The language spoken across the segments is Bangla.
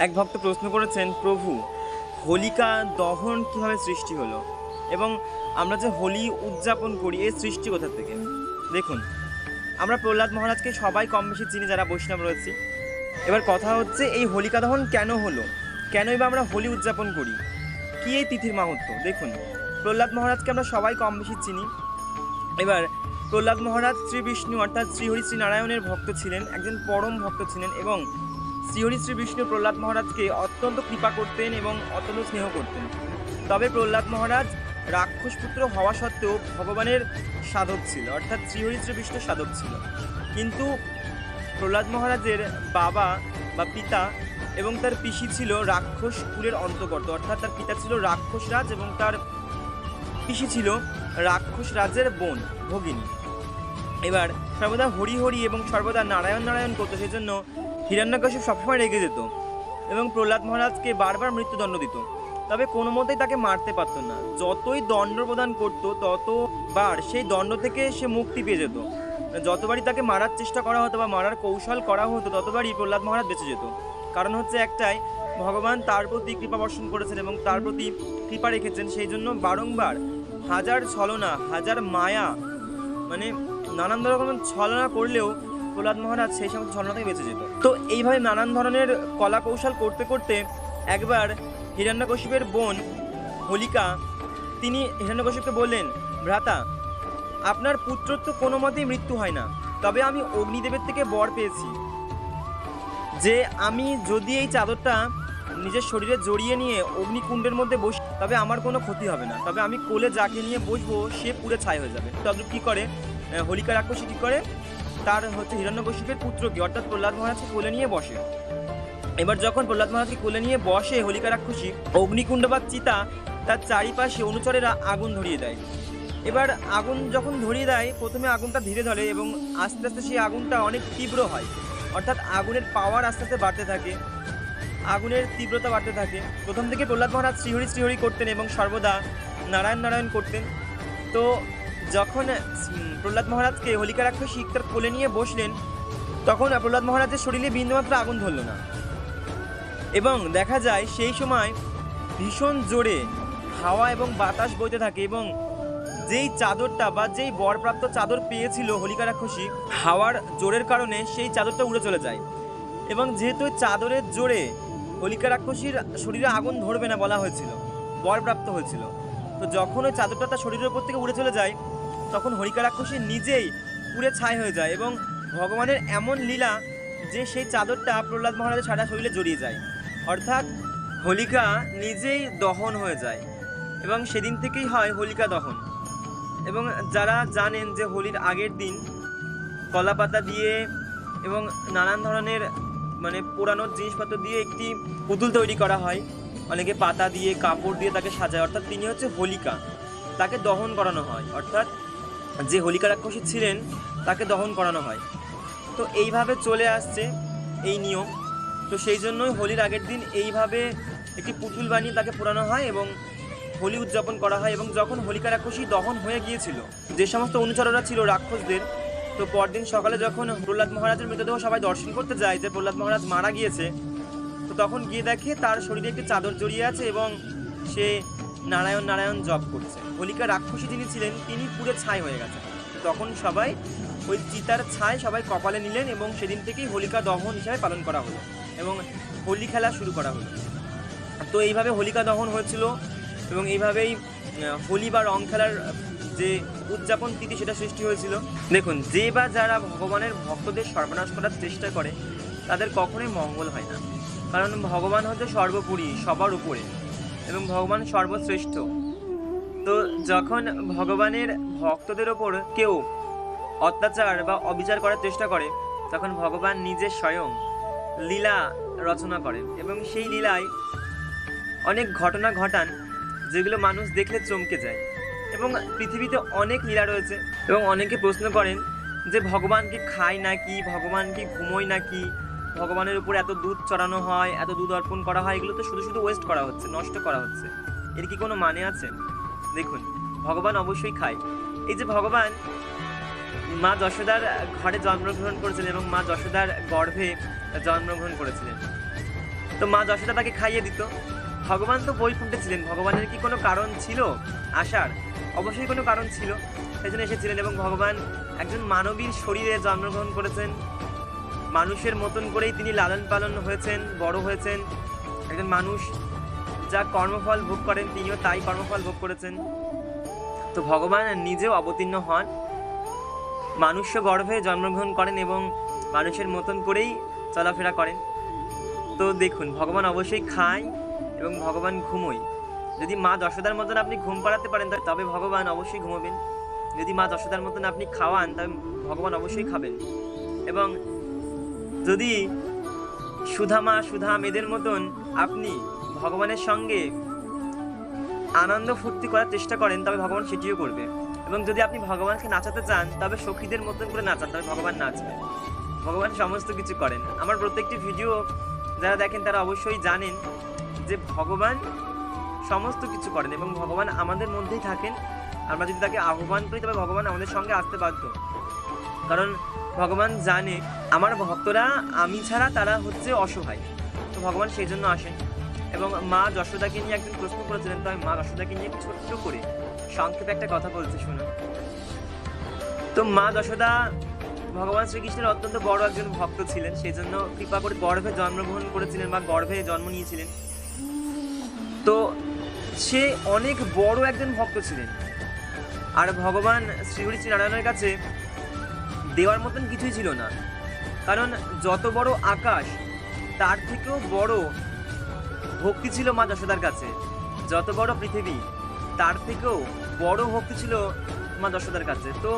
এক ভক্ত প্রশ্ন করেছেন, প্রভু, হোলিকা দহন কীভাবে সৃষ্টি হলো? এবং আমরা যে হোলি উদযাপন করি, এর সৃষ্টি কোথা থেকে? দেখুন, আমরা প্রহ্লাদ মহারাজকে সবাই কম বেশি চিনি, যারা বৈষ্ণব রয়েছে। এবার কথা হচ্ছে, এই হোলিকা দহন কেন হলো? কেনই বা আমরা হোলি উদযাপন করি? কি এই তিথির মাহাত্ম? দেখুন, প্রহ্লাদ মহারাজকে আমরা সবাই কম বেশি চিনি। এবার, প্রহ্লাদ মহারাজ শ্রী বিষ্ণু অর্থাৎ শ্রীহরি শ্রী নারায়ণের ভক্ত ছিলেন, একজন পরম ভক্ত ছিলেন এবং শ্রীহরি শ্রী বিষ্ণু প্রহ্লাদ মহারাজকে অত্যন্ত কৃপা করতেন এবং অত্যন্ত স্নেহ করতেন। তবে প্রহ্লাদ মহারাজ রাক্ষস পুত্র হওয়া সত্ত্বেও ভগবানের সাধক ছিল, অর্থাৎ শ্রীহরি শ্রী বিষ্ণু সাধক ছিল। কিন্তু প্রহ্লাদ মহারাজের বাবা বা পিতা এবং তার পিসি ছিল রাক্ষস কুলের অন্তর্গত, অর্থাৎ তার পিতা ছিল রাক্ষস রাজ এবং তার পিসি ছিল রাক্ষস রাজের বোন, ভগিনী। এবার সর্বদা হরি হরি এবং সর্বদা নারায়ণ নারায়ণ করতো সেই জন্য হিরণ্যকশ্যপ সবসময় রেগে যেত এবং প্রহ্লাদ মহারাজকে বারবার মৃত্যুদণ্ড দিত। তবে কোনো মতেই তাকে মারতে পারত না। যতই দণ্ড প্রদান করতো, ততবার সেই দণ্ড থেকে সে মুক্তি পেয়ে যেত। যতবারই তাকে মারার চেষ্টা করা হতো বা মারার কৌশল করা হতো, ততবারই প্রহ্লাদ মহারাজ বেঁচে যেত। কারণ হচ্ছে একটাই, ভগবান তার প্রতি কৃপা বর্ষণ করেছেন এবং তার প্রতি কৃপা রেখেছেন। সেই জন্য বারংবার হাজার ছলনা, হাজার মায়া মানে নানান রকমের ছলনা করলেও প্রহ্লাদ মহারাজ সেই সময় ছলনা থেকে বেঁচে যেত। তো এইভাবে নানান ধরনের কলা কৌশল করতে করতে একবার হিরণ্যকশিপের বোন হোলিকা, তিনি হিরণ্যকশিপকে বললেন, ভ্রাতা, আপনার পুত্র তো কোনো মতেই মৃত্যু হয় না। তবে আমি অগ্নিদেবের থেকে বর পেয়েছি। যে আমি যদি এই চাদরটা নিজের শরীরে জড়িয়ে নিয়ে অগ্নিকুণ্ডের মধ্যে বসি, তবে আমার কোনো ক্ষতি হবে না। তবে আমি কোলে যাকে নিয়ে বসবো, সে পুড়ে ছাই হয়ে যাবে। তবে কী করে? হোলিকা রাক্ষসী কী করে? তার হচ্ছে হিরণ্যকশিপের পুত্রকে, অর্থাৎ প্রহ্লাদ মহারাজকে কোলে নিয়ে বসে। এবার যখন প্রহ্লাদ মহারাজকে কোলে নিয়ে বসে হোলিকা রাক্ষসী, অগ্নিকুণ্ড বা চিতা তার চারিপাশে অনুচরেরা আগুন ধরিয়ে দেয়। এবার আগুন যখন ধরিয়ে দেয়, প্রথমে আগুনটা ধীরে ধরে এবং আস্তে আস্তে সেই আগুনটা অনেক তীব্র হয়। অর্থাৎ আগুনের পাওয়ার আস্তে আস্তে বাড়তে থাকে। আগুনের তীব্রতা বাড়তে থাকে। প্রথম থেকে প্রহ্লাদ মহারাজ শ্রীহরি শ্রীহরি করতেন এবং সর্বদা নারায়ণ নারায়ণ করতেন। তো যখন প্রহ্লাদ মহারাজকে হোলিকা রাক্ষসী তার কোলে নিয়ে বসলেন, তখন প্রহ্লাদ মহারাজের শরীরে বিন্দুমাত্র আগুন ধরল না। এবং দেখা যায় সেই সময় ভীষণ জোরে হাওয়া এবং বাতাস বইতে থাকে এবং যেই চাদরটা বা যেই বরপ্রাপ্ত চাদর পেয়েছিল হোলিকা রাক্ষসী, হাওয়ার জোরের কারণে সেই চাদরটা উড়ে চলে যায়। এবং যেহেতু চাদরের জোরে হোলিকা রাক্ষসীর শরীরে আগুন ধরবে না বলা হয়েছিল, বরপ্রাপ্ত হয়েছিল, তো যখন ওই চাদরটা তার শরীরের উপর থেকে উড়ে চলে যায় তখন হোলিকা রাক্ষসী নিজেই পুড়ে ছাই হয়ে যায় এবং ভগবানের এমন লীলা যে সেই চাদরটা প্রহ্লাদ মহারাজের সারা শরীরে জড়িয়ে যায়। অর্থাৎ হোলিকা নিজেই দহন হয়ে যায় এবং সেদিন থেকেই হয় হোলিকা দহন। এবং যারা জানেন যে হোলির আগের দিন কলা পাতা দিয়ে এবং নানান ধরনের মানে পোড়ানোর জিনিসপত্র দিয়ে একটি পুতুল তৈরি করা হয়, অনেকে পাতা দিয়ে, কাপড় দিয়ে তাকে সাজায়, অর্থাৎ তিনি হচ্ছে হোলিকা। তাকে দহন করানো হয়, অর্থাৎ যে হোলিকা রাক্ষসী ছিলেন, তাকে দহন করানো হয়। তো এইভাবে চলে আসছে এই নিয়ম। তো সেই জন্যই হোলির আগের দিন এইভাবে একটি পুতুল বানিয়ে তাকে পোড়ানো হয় এবং হোলি উদযাপন করা হয় এবং যখন হোলিকা রাক্ষসী দহন হয়ে গিয়েছিল, যে সমস্ত অনুচররা ছিল রাক্ষসদের, তো পরদিন সকালে যখন প্রহ্লাদ মহারাজের মৃতদেহ সবাই দর্শন করতে যায়, যে প্রহ্লাদ মহারাজ মারা গিয়েছে, তো তখন গিয়ে দেখে তার শরীরে একটি চাদর জড়িয়ে আছে এবং সে নারায়ণ নারায়ণ জপ করছে। হোলিকা রাক্ষসী যিনি ছিলেন, তিনি পুরো ছাই হয়ে গেছে তখন সবাই ওই চিতার ছাই সবাই কপালে নিলেন এবং সেদিন থেকেই হোলিকা দহন হিসাবে পালন করা হলো এবং হোলি খেলা শুরু করা হলো। তো এইভাবে হোলিকা দহন হয়েছিল এবং এইভাবেই হোলি বা রং খেলার যে উদযাপন তিথি সেটা সৃষ্টি হয়েছিল। দেখুন, যে বা যারা ভগবানের ভক্তদের সর্বনাশ করার চেষ্টা করে, তাদের কখনোই মঙ্গল হয় না। কারণ ভগবান হচ্ছে সর্বোপরি, সবার উপরে। এবং ভগবান সর্বশ্রেষ্ঠ। তো যখন ভগবানের ভক্তদের ওপর কেউ অত্যাচার বা অবিচার করার চেষ্টা করে, তখন ভগবান নিজে স্বয়ং লীলা রচনা করেন এবং সেই লীলায় অনেক ঘটনা ঘটান যেগুলো মানুষ দেখলে চমকে যায়। এবং পৃথিবীতে অনেক লীলা রয়েছে এবং অনেকে প্রশ্ন করেন যে ভগবান কি খায় নাকি ভগবান কি ঘুমোয় নাকি ভগবানের উপর এত দুধ চড়ানো হয়, এত দুধ অর্পণ করা হয়, এগুলো তো শুধু শুধু ওয়েস্ট করা হচ্ছে, নষ্ট করা হচ্ছে। এর কি কোনো মানে আছে? দেখুন, ভগবান অবশ্যই খায়। এই যে ভগবান মা যশোদার ঘরে জন্মগ্রহণ করেছিলেন এবং মা যশোদার গর্ভে জন্মগ্রহণ করেছিলেন। তো মা যশোদা তাকে খাইয়ে দিত। ভগবান তো বৈকুণ্ঠে ছিলেন ভগবানের কি কোনো কারণ ছিল? আসার অবশ্যই কোনো কারণ ছিল। সেই জন্য এসেছিলেন এবং ভগবান একজন মানবীর শরীরে জন্মগ্রহণ করেছেন। মানুষের মতন করেই তিনি লালন পালন হয়েছেন, বড় হয়েছেন। একজন মানুষ যা কর্মফল ভোগ করেন, তিনিও তাই কর্মফল ভোগ করেছেন। তো ভগবান নিজেও অবতীর্ণ হন। মানুষ্য গর্ভে জন্মগ্রহণ করেন এবং মানুষের মতন করেই চলাফেরা করেন। তো দেখুন, ভগবান অবশ্যই খায় এবং ভগবান ঘুমোয়। যদি মা যশোদার মতন আপনি ঘুম পাড়াতে পারেন তবে ভগবান অবশ্যই ঘুমোবেন। যদি মা যশোদার মতন আপনি খাওয়ান তবে ভগবান অবশ্যই খাবেন। এবং যদি সুধামা সুধা মেয়েদের মতন আপনি ভগবানের সঙ্গে আনন্দ ফুর্তি করার চেষ্টা করেন, তবে ভগবান সেটিও করবে। এবং যদি আপনি ভগবানকে নাচাতে চান, তবে সখীদের মতন করে নাচান, তবে ভগবান নাচবে। ভগবান সমস্ত কিছু করেন। আমার প্রত্যেকটি ভিডিও যারা দেখেন, তারা অবশ্যই জানেন যে ভগবান সমস্ত কিছু করেন এবং ভগবান আমাদের মধ্যেই থাকেন। আমরা যদি তাকে আহ্বান করি, তবে ভগবান আমাদের সঙ্গে আসতে বাধ্য। কারণ ভগবান জানে আমার ভক্তরা, আমি ছাড়া তারা হচ্ছে অসহায়। তো ভগবান সেই জন্য আসেন। এবং মা যশোদাকে নিয়ে একজন প্রশ্ন করেছিলেন তো আমি মা যশোদাকে নিয়ে ছোট্ট করে সংক্ষেপে একটা কথা বলছি শুনুন তো মা যশোদা ভগবান শ্রীকৃষ্ণের অত্যন্ত বড় একজন ভক্ত ছিলেন, সেই জন্য কৃপা করে গর্ভে জন্মগ্রহণ করেছিলেন বা গর্ভে জন্ম নিয়েছিলেন। তো সে অনেক বড় একজন ভক্ত ছিলেন। আর ভগবান শ্রীহরি শ্রীনারায়ণের কাছে দেওয়ার মতন কিছুই ছিল না। কারণ যত বড় আকাশ, তার থেকেও বড় ভক্তি ছিল মা যশোদার কাছে। যত বড় পৃথিবী, তার থেকেও বড় ভক্তি ছিল মা যশোদার কাছে। তো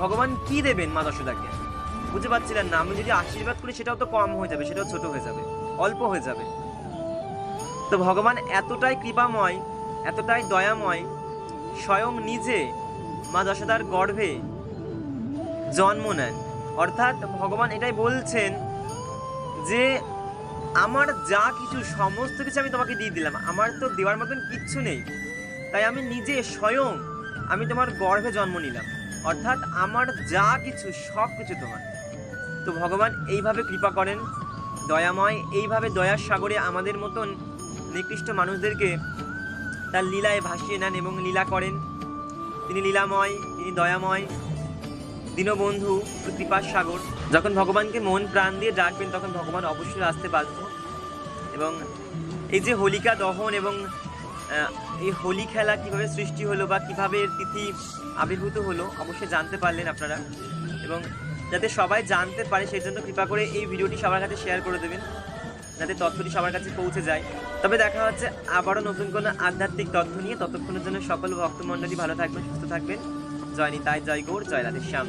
ভগবান কি দেবেন মা যশোদাকে? বুঝতে পারছিলেন না। আমি যদি আশীর্বাদ করি, সেটাও তো কম হয়ে যাবে, সেটাও ছোট হয়ে যাবে, অল্প হয়ে যাবে। তো ভগবান এতটাই কৃপাময়, এতটাই দয়াময়, স্বয়ং নিজে মা যশোদার গর্ভে জন্ম নেন। অর্থাৎ ভগবান এটাই বলছেন যে আমার যা কিছু, সমস্ত কিছু আমি তোমাকে দিয়ে দিলাম। আমার তো দেওয়ার মতন কিচ্ছু নেই। তাই আমি নিজে স্বয়ং আমি তোমার গর্ভে জন্ম নিলাম। অর্থাৎ আমার যা কিছু, সব কিছু তোমার। তো ভগবান এইভাবে কৃপা করেন। দয়াময়, এইভাবে দয়ার সাগরে আমাদের মতন নিকৃষ্ট মানুষদেরকে তার লীলায় ভাসিয়ে নেন এবং লীলা করেন। তিনি লীলাময়, তিনি দয়াময়। দীনবন্ধু কৃপার সাগর। যখন ভগবানকে মন প্রাণ দিয়ে ডাকবেন, তখন ভগবান অবশ্যই আসতে বাধ্য। এবং এই যে হোলিকা দহন এবং এই হোলি খেলা কীভাবে সৃষ্টি হলো বা কীভাবে এর তিথি আবির্ভূত হলো, অবশ্যই জানতে পারলেন আপনারা। এবং যাতে সবাই জানতে পারে, সেই জন্য কৃপা করে এই ভিডিওটি সবার কাছে শেয়ার করে দেবেন, যাতে তথ্যটি সবার কাছে পৌঁছে যায়। তবে দেখা হচ্ছে আবারও নতুন কোনো আধ্যাত্মিক তথ্য নিয়ে। ততক্ষণের জন্য সকল ভক্তমণ্ডলী ভালো থাকবেন, সুস্থ থাকবেন। জয় নিতাই, জয় গৌর, জয় রাধে, শ্যাম।